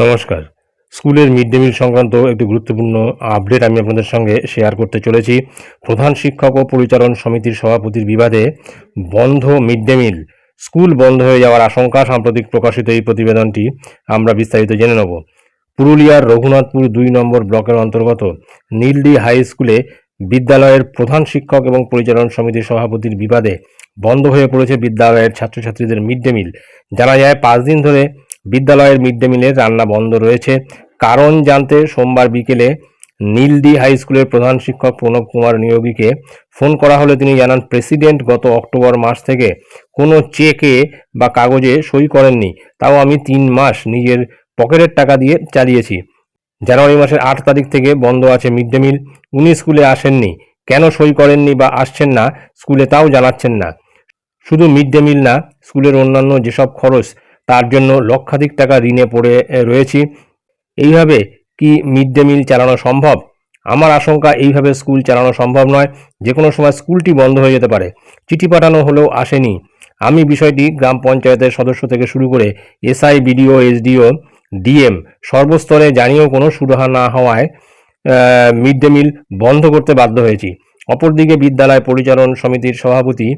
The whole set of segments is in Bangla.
নমস্কার। স্কুলের মিড ডে মিল সংক্রান্ত একটি গুরুত্বপূর্ণ আপডেট আমি আপনাদের সঙ্গে শেয়ার করতে চলেছি। প্রধান শিক্ষক ও পরিচালন সমিতির সভাপতির বিবাদে বন্ধ মিড ডে মিল। স্কুল বন্ধ হয়ে যাওয়ার আশঙ্কা সাম্প্রতিক প্রকাশিত এই প্রতিবেদনটি আমরা বিস্তারিত জেনে নেব। পুরুলিয়ার রঘুনাথপুর দুই নম্বর ব্লকের অন্তর্গত নীলডি হাই স্কুলে বিদ্যালয়ের প্রধান শিক্ষক এবং পরিচালন সমিতির সভাপতির বিবাদে বন্ধ হয়ে পড়েছে বিদ্যালয়ের ছাত্রছাত্রীদের মিড ডে মিল। জানা যায়, পাঁচ দিন ধরে বিদ্যালয়ের মিড ডে মিলের রান্না বন্ধ রয়েছে। কারণ জানতে সোমবার বিকেলে নীলদি হাই স্কুলের প্রধান শিক্ষক প্রণব কুমার নিয়োগীকে ফোন করা হলে তিনি জানান, প্রেসিডেন্ট গত অক্টোবর মাস থেকে কোনো চেকে বা কাগজে সই করেননি। তাও আমি তিন মাস নিজের পকেটের টাকা দিয়ে চালিয়েছি। জানুয়ারি মাসের আট তারিখ থেকে বন্ধ আছে মিড ডে মিল। উনি স্কুলে আসেননি। কেন সই করেননি বা আসছেন না? স্কুলে তাও জানাচ্ছেন না। শুধু মিড ডে মিল না, স্কুলের অন্যান্য যেসব খরচ তার জন্য লক্ষাধিক টাকা ঋণে পড়ে রয়েছি। এইভাবে কি মিড ডে মিল চালানো সম্ভব? আমার আশঙ্কা এইভাবে স্কুল চালানো সম্ভব নয়। যে কোনো সময় স্কুলটি বন্ধ হয়ে যেতে পারে। চিঠি পাঠানো হলেও আসেনি। আমি বিষয়টি গ্রাম পঞ্চায়েতের সদস্য থেকে শুরু করে এসআই, বিডিও, এসডিও, ডিএম সর্বস্তরে জানিয়েও কোনো সুরাহা না হওয়ায় মিড ডে মিল বন্ধ করতে বাধ্য হয়েছি। অপরদিকে বিদ্যালয় পরিচালন সমিতির সভাপতি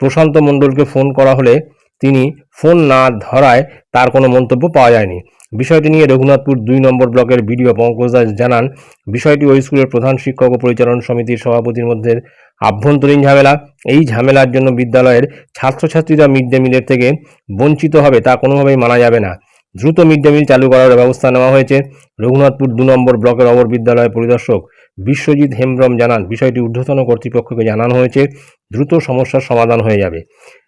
প্রশান্ত মণ্ডলকে ফোন করা হলে তিনি ফোন না ধরায় তার কোনো মন্তব্য পাওয়া যায়নি। বিষয়টি নিয়ে রঘুনাথপুর দুই নম্বর ব্লকের বিডিও পঙ্কজ দাস জানান, বিষয়টি ওই স্কুলের প্রধান শিক্ষক ও পরিচালন সমিতির সভাপতির মধ্যে আভ্যন্তরীণ ঝামেলা। এই ঝামেলার জন্য বিদ্যালয়ের ছাত্রছাত্রীরা মিড ডে মিলের থেকে বঞ্চিত হবে তা কোনোভাবেই মানা যাবে না। দ্রুত মিড ডে মিল চালু করার ব্যবস্থা নেওয়া হয়েছে, রঘুনাথপুর দু নম্বর ব্লকের অবর বিদ্যালয় পরিদর্শক বিশ্বজিৎ হেমব্রম জানান, বিষয়টি ঊর্ধ্বতন কর্তৃপক্ষকে জানানো হয়েছে, দ্রুত সমস্যার সমাধান হয়ে যাবে।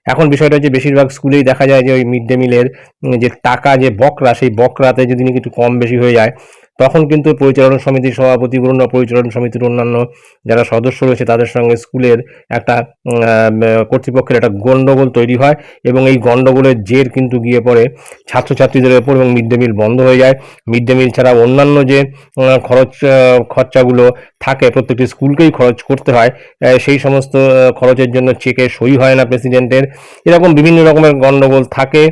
এখন বিষয়টা হচ্ছে বেশিরভাগ স্কুলেই দেখা যায় যে ওই মিড ডে মিলের যে টাকা যে বকরা, সেই বকরাতে যদি নাকি কম বেশি হয়ে যায় তখন কিন্তু পরিচালনা সমিতির সভাপতি বলুন না পরিচালনা সমিতির অন্যান্য যারা সদস্য রয়েছে, তাদের সঙ্গে স্কুলের একটা কর্তৃপক্ষের একটা গণ্ডগোল তৈরি হয় এবং এই গণ্ডগোলের জের কিন্তু গিয়ে পড়ে ছাত্রছাত্রীদের ওপর এবং মিড ডে মিল বন্ধ হয়ে যায়। মিড ডে মিল ছাড়া অন্যান্য যে খরচ খরচাগুলো থাকে, প্রত্যেকটি স্কুলকেই খরচ করতে হয় সেই সমস্ত খরচের জন্য চেকে সই হয় না প্রেসিডেন্টের। এরকম বিভিন্ন রকমের গণ্ডগোল থাকে।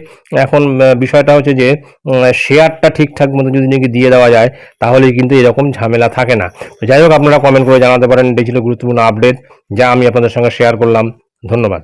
এখন বিষয়টা হচ্ছে যে শেয়ারটা ঠিকঠাক মতো যদি নাকি দিয়ে দেওয়া যায় তাহলে কিন্তু এরকম ঝামেলা থাকে না। যাই হোক, আপনারা কমেন্ট করে জানাতে পারেন। এটাই ছিল গুরুত্বপূর্ণ আপডেট যা আমি আপনাদের সঙ্গে শেয়ার করলাম। ধন্যবাদ।